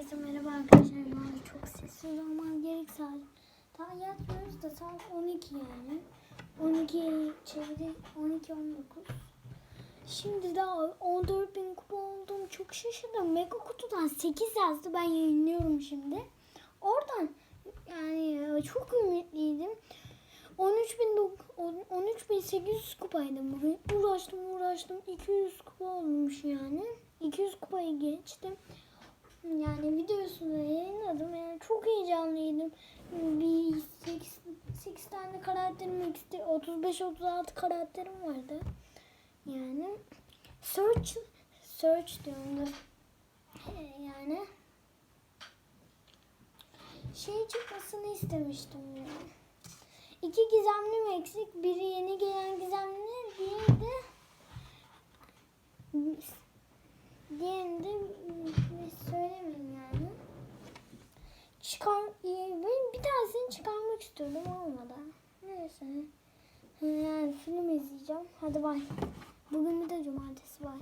Herkese merhaba arkadaşlar. An çok sessiz olmam gerek saat. Daha yatmıyoruz da saat 12 yani. 12 çeviri 12 19. Şimdi daha 14 bin kupa oldum. Çok şaşırdım. Mega kutudan 8 yazdı. Ben yayınlıyorum şimdi. Oradan yani çok ümitliydim. 13.000 13.800 kupaydım bugün. Uğraştım uğraştım. 200 kupa olmuş yani. 200 kupayı geçtim. Yani videosunu yayınladım. Yani çok heyecanlıydım. Bir 8, 8 tane karakterim eksik. 35-36 karakterim vardı. Yani search search diyorum da. He, Yani şey çıkmasını istemiştim yani. İki gizemlim eksik. Biri yeni gelen gizemli, diğeri de diğerini de söylemeyeyim yani. Çıkar, ben bir tanesini çıkarmak istiyordum olmadı. Neyse. Yani film izleyeceğim. Hadi bay. Bugün bir de cumartesi bay.